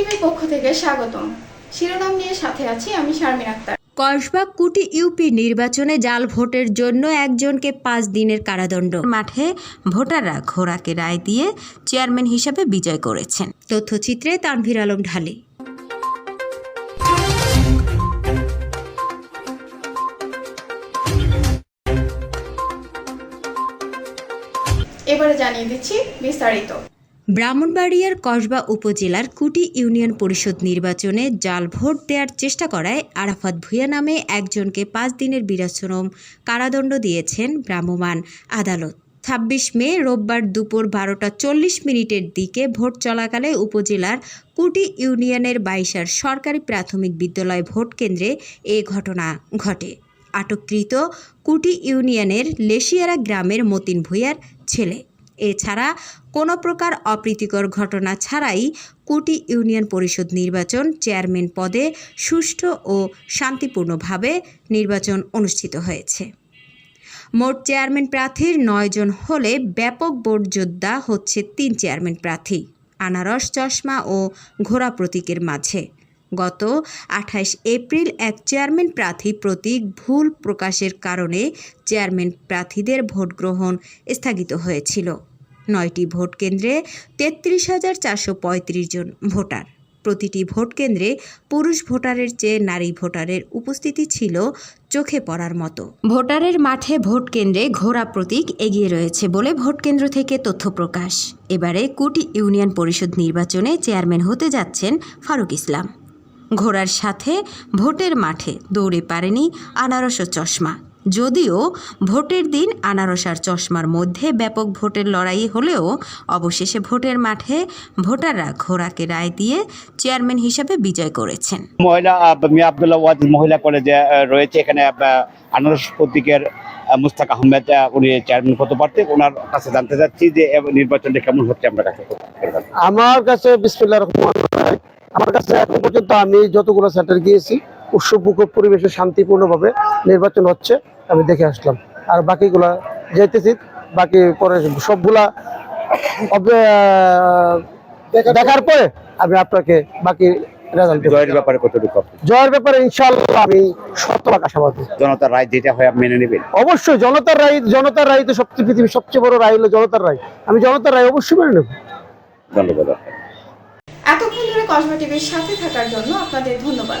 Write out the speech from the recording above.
টিভির পক্ষ থেকে স্বাগতম। শিরোনাম নিয়ে সাথে আছি আমি শারমিন আক্তার। কসবা কুটি ইউপি নির্বাচনে জাল ভোটের জন্য একজনকে পাঁচ দিনের কারাদণ্ড। মাঠে ভোটাররা ঘোড়াকে রায় দিয়ে চেয়ারম্যান হিসাবে বিজয় করেছেন। তথ্যচিত্রে তানভীর আলম ঢালি। এবারে জানিয়ে দিচ্ছি বিস্তারিত। ব্রাহ্মণবাড়িয়ার কসবা উপজেলার কুটি ইউনিয়ন পরিষদ নির্বাচনে জাল ভোট দেওয়ার চেষ্টা করায় আরাফাত ভুঁইয়া নামে একজনকে পাঁচ দিনের বিরাশ্রম কারাদণ্ড দিয়েছেন ভ্রাম্যমাণ আদালত। ছাব্বিশ মে রোববার দুপুর বারোটা চল্লিশ মিনিটের দিকে ভোট চলাকালে উপজেলার কুটি ইউনিয়নের বাইশার সরকারি প্রাথমিক বিদ্যালয় ভোট কেন্দ্রে এ ঘটনা ঘটে। আটককৃত কুটি ইউনিয়নের লেশিয়ারা গ্রামের মতিন ভূঁইয়ার ছেলে। এছাড়া কোনো প্রকার অপ্রীতিকর ঘটনা ছাড়াই কুটি ইউনিয়ন পরিষদ নির্বাচন চেয়ারম্যান পদে সুষ্ঠু ও শান্তিপূর্ণভাবে নির্বাচন অনুষ্ঠিত হয়েছে। মোট চেয়ারম্যান প্রার্থীর নয়জন হলে ব্যাপক ভোট যোদ্ধা হচ্ছে তিন চেয়ারম্যান প্রার্থী, আনারস চশমা ও ঘোড়া প্রতীকের মাঝে। গত আঠাইশ এপ্রিল এক চেয়ারম্যান প্রার্থী প্রতীক ভুল প্রকাশের কারণে চেয়ারম্যান প্রার্থীদের ভোট গ্রহণ স্থগিত হয়েছিল। নয়টি ভোট কেন্দ্রে তেত্রিশ হাজার চারশো পঁয়ত্রিশ জন ভোটার। প্রতিটি ভোট কেন্দ্রে পুরুষ ভোটারের চেয়ে নারী ভোটারের উপস্থিতি ছিল চোখে পড়ার মতো। ভোটারের মাঠে ভোট কেন্দ্রে ঘোড়া প্রতীক এগিয়ে রয়েছে বলে ভোট কেন্দ্র থেকে তথ্য প্রকাশ। এবারে কুটি ইউনিয়ন পরিষদ নির্বাচনে চেয়ারম্যান হতে যাচ্ছেন ফারুক ইসলাম। ঘোড়ার সাথে ভোটের মাঠে দৌড়ে পারেনি আনারস চশমা। যদিও ভোটের দিন আনারস আর চশমার মধ্যে ব্যাপক ভোটের লড়াই হলেও অবশেষে ভোটের মাঠে ভোটাররা ঘোড়াকে রায় দিয়ে চেয়ারম্যান হিসাবে বিজয় করেছেন। মহিলা মিয়া আবদুল্লাহ ওয়াজিদ মহিলা কলেজে আহ, রয়েছে এখানে আনারস প্রতীকের মুস্তাক আহমেদ উনি চেয়ারম্যান পদ প্রার্থী ওনার কাছে জানতে চাচ্ছি যে নির্বাচনটা কেমন হচ্ছে আমরা কাছে আমার কাছে বিসমিল্লাহ রহমান রহিম। আমার কাছে এখন পর্যন্ত আমি যতগুলো সেন্টার গিয়েছি উৎসবমুখর পরিবেশে শান্তিপূর্ণভাবে নির্বাচন হচ্ছে আমি দেখে আসলাম। আর বাকিগুলা যাইতেছি বাকি পরে সবগুলা দেখার পরে? আমি আপনাকে বাকি জয়ের ব্যাপারে কতটুকু জয়ের ব্যাপারে ইনশাল্লাহ আমি শতভাগ আশাবাদী জনতার রায় যেটা হয় আপনি মেনে নেবেন? অবশ্যই জনতার রায় জনতার রায় তো সবচেয়ে পৃথিবীর সবচেয়ে বড় রায় হলো জনতার রায়। আমি জনতার রায় অবশ্যই মেনে নেব। ধন্যবাদ এতক্ষণ ধরে কসবা টিভির সাথে থাকার জন্য আপনাদের ধন্যবাদ।